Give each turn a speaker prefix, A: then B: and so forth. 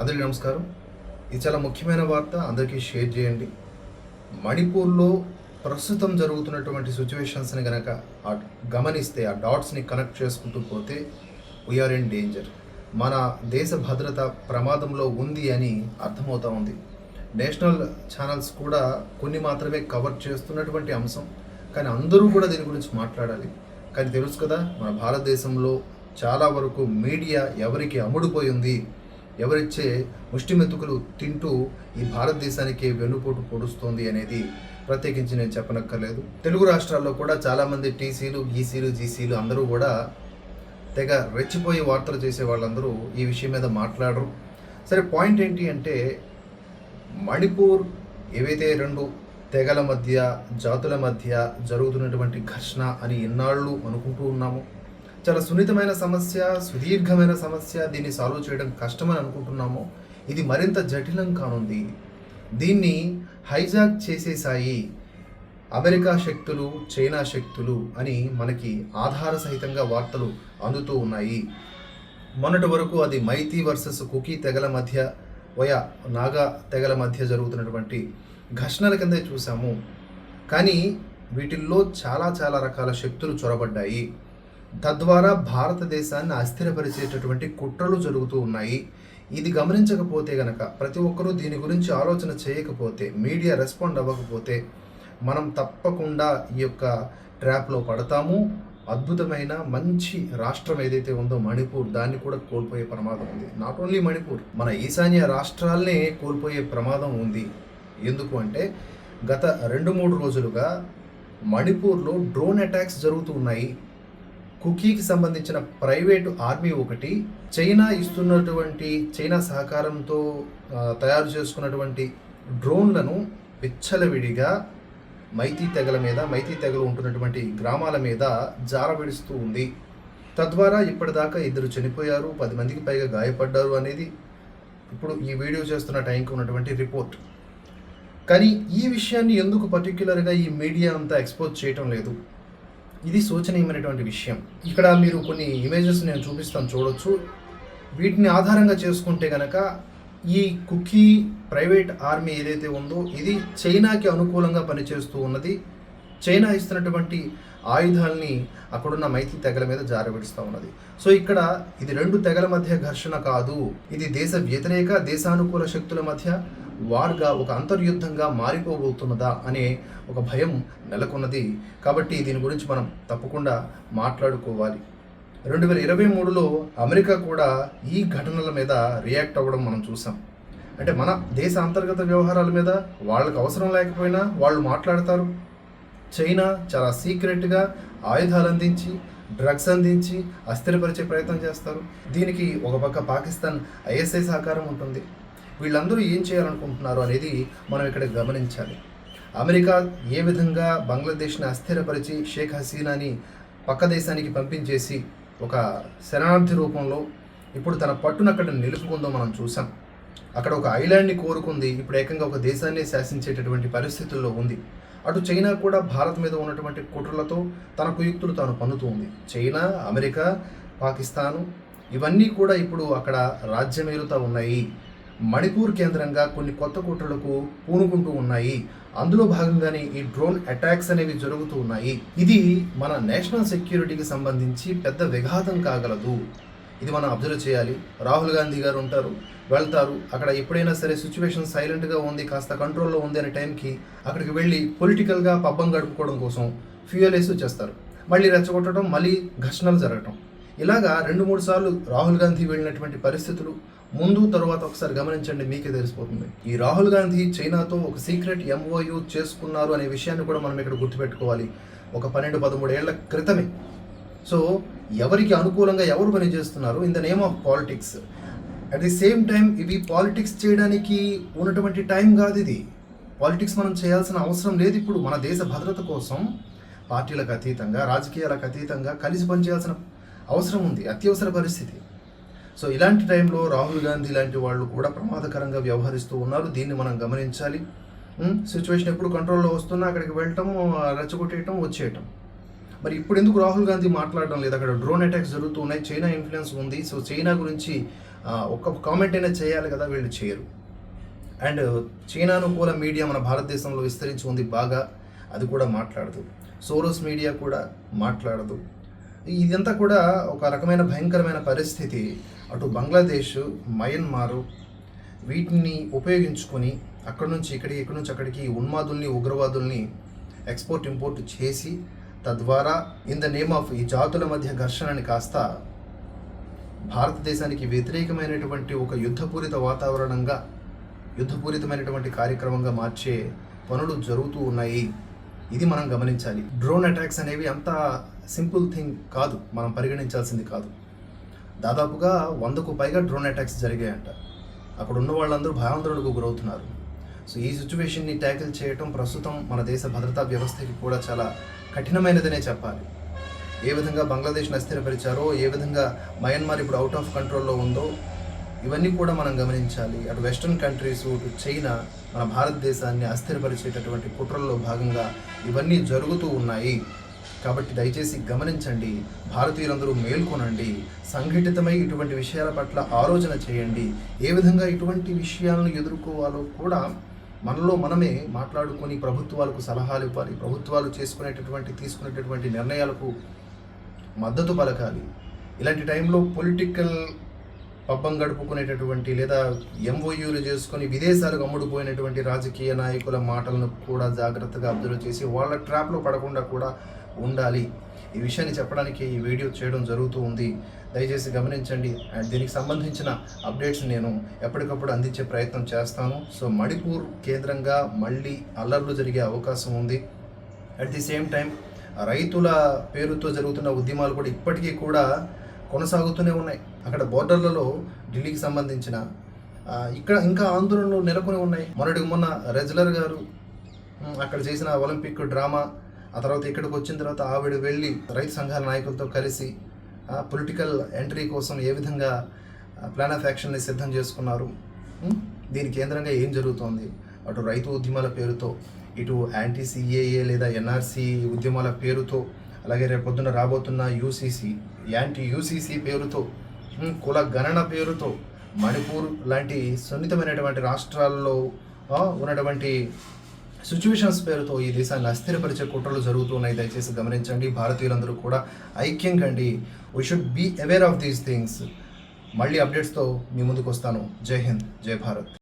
A: అందరికీ నమస్కారం. ఇది చాలా ముఖ్యమైన వార్త అందరికీ షేర్ చేయండి. మణిపూర్లో ప్రస్తుతం జరుగుతున్నటువంటి సిచ్యువేషన్స్ని కనుక ఆ గమనిస్తే ఆ డాట్స్ని కనెక్ట్ చేసుకుంటూ పోతే వీఆర్ ఇన్ డేంజర్ మన దేశ భద్రత ప్రమాదంలో ఉంది అని అర్థమవుతా ఉంది. నేషనల్ ఛానల్స్ కూడా కొన్ని మాత్రమే కవర్ చేస్తున్నటువంటి అంశం. కానీ అందరూ కూడా దీని గురించి మాట్లాడాలి. కానీ తెలుసు కదా మన భారతదేశంలో చాలా వరకు మీడియా ఎవరికి అమ్ముడుపోయింది? ఎవరిచ్చే ముష్టి మెతుకులు తింటూ ఈ భారతదేశానికి వెన్నుపోటు పొడుస్తోంది అనేది ప్రత్యేకించి నేను చెప్పనక్కర్లేదు. తెలుగు రాష్ట్రాల్లో కూడా చాలామంది టీసీలు గీసీలు జీసీలు అందరూ కూడా తెగ రెచ్చిపోయి వార్తలు చేసే వాళ్ళందరూ ఈ విషయం మీద మాట్లాడరు. సరే పాయింట్ ఏంటి అంటే మణిపూర్ ఏవైతే రెండు తెగల మధ్య జాతుల మధ్య జరుగుతున్నటువంటి ఘర్షణ అని ఇన్నాళ్ళు అనుకుంటూ ఉన్నాము. చాలా సున్నితమైన సమస్య సుదీర్ఘమైన సమస్య. దీన్ని సాల్వ్ చేయడం కష్టమని అనుకుంటున్నాము. ఇది మరింత జటిలం కానుంది. దీన్ని హైజాక్ చేసేసాయి అమెరికా శక్తులు చైనా శక్తులు అని మనకి ఆధార సహితంగా వార్తలు అందుతూ ఉన్నాయి. మొన్నటి వరకు అది మైతి వర్సెస్ కుకీ తెగల మధ్య వయ నాగా తెగల మధ్య జరుగుతున్నటువంటి ఘర్షణల కిందే చూసాము కానీ వీటిల్లో చాలా చాలా రకాల శక్తులు చొరబడ్డాయి. తద్వారా భారతదేశాన్ని అస్థిరపరిచేటటువంటి కుట్రలు జరుగుతూ ఉన్నాయి. ఇది గమనించకపోతే గనక ప్రతి ఒక్కరూ దీని గురించి ఆలోచన చేయకపోతే మీడియా రెస్పాండ్ అవ్వకపోతే మనం తప్పకుండా ఈ యొక్క ట్రాప్లో పడతాము. అద్భుతమైన మంచి రాష్ట్రం ఏదైతే ఉందో మణిపూర్ దాన్ని కూడా కోల్పోయే ప్రమాదం ఉంది. నాట్ ఓన్లీ మణిపూర్ మన ఈశాన్య రాష్ట్రాలనే కోల్పోయే ప్రమాదం ఉంది. ఎందుకు అంటే గత రెండు మూడు రోజులుగా మణిపూర్లో డ్రోన్ అటాక్స్ జరుగుతూ ఉన్నాయి. కుకీకి సంబంధించిన ప్రైవేటు ఆర్మీ ఒకటి చైనా ఇస్తున్నటువంటి చైనా సహకారంతో తయారు చేసుకున్నటువంటి డ్రోన్లను విచ్చలవిడిగా మైతీ తెగల మీద మైతీ తెగలు ఉంటున్నటువంటి గ్రామాల మీద జారవిడుస్తూ ఉంది. తద్వారా ఇప్పటిదాకా ఇద్దరు చనిపోయారు పది మందికి పైగా గాయపడ్డారు అనేది ఇప్పుడు ఈ వీడియో చేస్తున్న టైంకి ఉన్నటువంటి రిపోర్ట్. కానీ ఈ విషయాన్ని ఎందుకు పర్టిక్యులర్గా ఈ మీడియా అంతా ఎక్స్పోజ్ చేయటం లేదు? ఇది శోచనీయమైనటువంటి విషయం. ఇక్కడ మీరు కొన్ని ఇమేజెస్ నేను చూపిస్తాను చూడొచ్చు. వీటిని ఆధారంగా చేసుకుంటే కనుక ఈ కుకీ ప్రైవేట్ ఆర్మీ ఏదైతే ఉందో ఇది చైనాకి అనుకూలంగా పనిచేస్తూ ఉన్నది. చైనా ఇస్తున్నటువంటి ఆయుధాల్ని అక్కడున్న మైతి తెగల మీద జారవిడుస్తూ ఉన్నది. సో ఇక్కడ ఇది రెండు తెగల మధ్య ఘర్షణ కాదు. ఇది దేశ వ్యతిరేక దేశానుకూల శక్తుల మధ్య వార్గా ఒక అంతర్యుద్ధంగా మారిపోబోతున్నదా అనే ఒక భయం నెలకొన్నది. కాబట్టి దీని గురించి మనం తప్పకుండా మాట్లాడుకోవాలి. రెండు వేల ఇరవై మూడులో అమెరికా కూడా ఈ ఘటనల మీద రియాక్ట్ అవ్వడం మనం చూసాం. అంటే మన దేశ అంతర్గత వ్యవహారాల మీద వాళ్ళకి అవసరం లేకపోయినా వాళ్ళు మాట్లాడతారు. చైనా చాలా సీక్రెట్గా ఆయుధాలు అందించి డ్రగ్స్ అందించి అస్థిరపరిచే ప్రయత్నం చేస్తారు. దీనికి ఒక పక్క పాకిస్తాన్ ఐఎస్ఐ సహకారం ఉంటుంది. వీళ్ళందరూ ఏం చేయాలనుకుంటున్నారు అనేది మనం ఇక్కడ గమనించాలి. అమెరికా ఏ విధంగా బంగ్లాదేశ్ని అస్థిరపరిచి షేక్ హసీనాని పక్క దేశానికి పంపించేసి ఒక శరణార్థి రూపంలో ఇప్పుడు తన పట్టును అక్కడ నిలుపుకుందో మనం చూసాం. అక్కడ ఒక ఐలాండ్ని కోరుకుంది ఇప్పుడు ఏకంగా ఒక దేశాన్ని శాసించేటటువంటి పరిస్థితుల్లో ఉంది. అటు చైనా కూడా భారత్ మీద ఉన్నటువంటి కుట్రలతో తన కుయుక్తులు తాను పన్నుతూ ఉంది చైనా అమెరికా పాకిస్తాను ఇవన్నీ కూడా ఇప్పుడు అక్కడ రాజ్యమేలుతూ ఉన్నాయి. మణిపూర్ కేంద్రంగా కొన్ని కొత్త కుట్రలకు పూనుకుంటూ ఉన్నాయి. అందులో భాగంగానే ఈ డ్రోన్ అటాక్స్ అనేవి జరుగుతూ ఉన్నాయి. ఇది మన నేషనల్ సెక్యూరిటీకి సంబంధించి పెద్ద విఘాతం కాగలదు. ఇది మనం అబ్జర్వ్ చేయాలి. రాహుల్ గాంధీ గారు ఉంటారు వెళ్తారు. అక్కడ ఎప్పుడైనా సరే సిచ్యువేషన్ సైలెంట్గా ఉంది కాస్త కంట్రోల్లో ఉంది అనే టైంకి అక్కడికి వెళ్ళి పొలిటికల్గా పబ్బం గడుపుకోవడం కోసం ఫ్యూయల్ వేసి వచ్చేస్తారు. మళ్ళీ రెచ్చగొట్టడం మళ్ళీ ఘర్షణలు జరగటం. ఇలాగా రెండు మూడు సార్లు రాహుల్ గాంధీ వెళ్ళినటువంటి పరిస్థితులు ముందు తర్వాత ఒకసారి గమనించండి మీకే తెలిసిపోతుంది. ఈ రాహుల్ గాంధీ చైనాతో ఒక సీక్రెట్ ఎంఓయూ చేసుకున్నారు అనే విషయాన్ని కూడా మనం ఇక్కడ గుర్తుపెట్టుకోవాలి. ఒక పన్నెండు పదమూడు ఏళ్ళ క్రితమే. సో ఎవరికి అనుకూలంగా ఎవరు పనిచేస్తున్నారు in the name of politics at the same time ఇవి పాలిటిక్స్ చేయడానికి ఉన్నటువంటి టైం కాదు ఇది. పాలిటిక్స్ మనం చేయాల్సిన అవసరం లేదు ఇప్పుడు. మన దేశ భద్రత కోసం పార్టీలకు అతీతంగా రాజకీయాలకు అతీతంగా కలిసి పనిచేయాల్సిన అవసరం ఉంది. అత్యవసర పరిస్థితి. సో ఇలాంటి టైంలో రాహుల్ గాంధీ లాంటి వాళ్ళు కూడా ప్రమాదకరంగా వ్యవహరిస్తూ ఉన్నారు. దీన్ని మనం గమనించాలి. సిచ్యువేషన్ ఎప్పుడు కంట్రోల్లో వస్తున్నా అక్కడికి వెళ్ళటం రెచ్చగొట్టేయటం వచ్చేయటం. మరి ఇప్పుడు ఎందుకు రాహుల్ గాంధీ మాట్లాడడం లేదు? అక్కడ డ్రోన్ అటాక్స్ జరుగుతూ ఉన్నాయి. చైనా ఇన్ఫ్లుయెన్స్ ఉంది. సో చైనా గురించి ఒక్క కామెంట్ అయినా చేయాలి కదా వీళ్ళు చేయరు. అండ్ చైనానుకూల మీడియా మన భారతదేశంలో విస్తరించి ఉంది బాగా. అది కూడా మాట్లాడదు. సోరోస్ మీడియా కూడా మాట్లాడదు. ఇదంతా కూడా ఒక రకమైన భయంకరమైన పరిస్థితి. అటు బంగ్లాదేశ్ మయన్మారు వీటిని ఉపయోగించుకొని అక్కడ నుంచి ఇక్కడికి ఇక్కడి నుంచి అక్కడికి ఉన్మాదుల్ని ఉగ్రవాదుల్ని ఎక్స్పోర్ట్ ఇంపోర్ట్ చేసి తద్వారా ఇన్ ద నేమ్ ఆఫ్ ఈ జాతుల మధ్య ఘర్షణని కాస్త భారతదేశానికి వ్యతిరేకమైనటువంటి ఒక యుద్ధపూరిత వాతావరణంగా యుద్ధపూరితమైనటువంటి కార్యక్రమంగా మార్చే పనులు జరుగుతూ ఉన్నాయి. ఇది మనం గమనించాలి. డ్రోన్ అటాక్స్ అనేవి అంత సింపుల్ థింగ్ కాదు మనం పరిగణించాల్సింది కాదు. దాదాపుగా వందకు పైగా డ్రోన్ అటాక్స్ జరిగాయంట. అక్కడ ఉన్న వాళ్ళందరూ భయాందోళనకు గురవుతున్నారు. సో ఈ సిచ్యువేషన్ని ట్యాకిల్ చేయటం ప్రస్తుతం మన దేశ భద్రతా వ్యవస్థకి కూడా చాలా కఠినమైనదనే చెప్పాలి. ఏ విధంగా బంగ్లాదేశ్ని అస్థిరపరిచారో ఏ విధంగా మయన్మార్ ఇప్పుడు అవుట్ ఆఫ్ కంట్రోల్లో ఉందో ఇవన్నీ కూడా మనం గమనించాలి. అటు వెస్ట్రన్ కంట్రీస్ ఇటు చైనా మన భారతదేశాన్ని అస్థిరపరిచేటటువంటి కుట్రల్లో భాగంగా ఇవన్నీ జరుగుతూ ఉన్నాయి. కాబట్టి దయచేసి గమనించండి భారతీయులందరూ మేల్కొనండి సంఘటితమై ఇటువంటి విషయాల పట్ల ఆలోచన చేయండి. ఏ విధంగా ఇటువంటి విషయాలను ఎదుర్కోవాలో కూడా మనలో మనమే మాట్లాడుకొని ప్రభుత్వాలకు సలహాలు ఇవ్వాలి ప్రభుత్వాలు చేసుకునేటటువంటి తీసుకునేటటువంటి నిర్ణయాలకు మద్దతు పలకాలి. ఇలాంటి టైంలో పొలిటికల్ పబ్బం గడుపుకునేటటువంటి లేదా ఎంఓయూలు చేసుకొని విదేశాలకు అమ్ముడుపోయినటువంటి రాజకీయ నాయకుల మాటలను కూడా జాగ్రత్తగా అబ్జర్వ్ చేసి వాళ్ళ ట్రాప్లో పడకుండా కూడా ఉండాలి. ఈ విషయాన్ని చెప్పడానికి ఈ వీడియో చేయడం జరుగుతూ ఉంది. దయచేసి గమనించండి. అండ్ దీనికి సంబంధించిన అప్డేట్స్ నేను ఎప్పటికప్పుడు అందించే ప్రయత్నం చేస్తాను. సో మణిపూర్ కేంద్రంగా మళ్ళీ అల్లర్లు జరిగే అవకాశం ఉంది. అట్ ది సేమ్ టైం రైతుల పేరుతో జరుగుతున్న ఉద్యమాలు కూడా ఇప్పటికీ కూడా కొనసాగుతూనే ఉన్నాయి. అక్కడ బోర్డర్లలో ఢిల్లీకి సంబంధించిన ఇక్కడ ఇంకా ఆందోళనలు నెలకొని ఉన్నాయి. మొన్నటికి మొన్న రెజ్లర్ గారు అక్కడ చేసిన ఒలింపిక్ డ్రామా ఆ తర్వాత ఇక్కడికి వచ్చిన తర్వాత ఆవిడ వెళ్ళి రైతు సంఘాల నాయకులతో కలిసి పొలిటికల్ ఎంట్రీ కోసం ఏ విధంగా ప్లాన్ ఆఫ్ యాక్షన్ని సిద్ధం చేసుకున్నారు. దీని కేంద్రంగా ఏం జరుగుతోంది? అటు రైతు ఉద్యమాల పేరుతో ఇటు యాంటీ సిఏఏ లేదా ఎన్ఆర్సి ఉద్యమాల పేరుతో అలాగే రేపు పొద్దున రాబోతున్న యూసీసీ యాంటీ యూసీసీ పేరుతో కుల గణన పేరుతో మణిపూర్ లాంటి సున్నితమైనటువంటి రాష్ట్రాల్లో ఉన్నటువంటి సిచ్యువేషన్స్ పేరుతో ఈ దేశాన్ని అస్థిరపరిచే కుట్రలు జరుగుతున్నాయి. దయచేసి గమనించండి. భారతీయులందరూ కూడా ఐక్యం కండి we should be aware of these things మళ్ళీ అప్డేట్స్తో మీ ముందుకు వస్తాను జై హింద్. జై భారత్.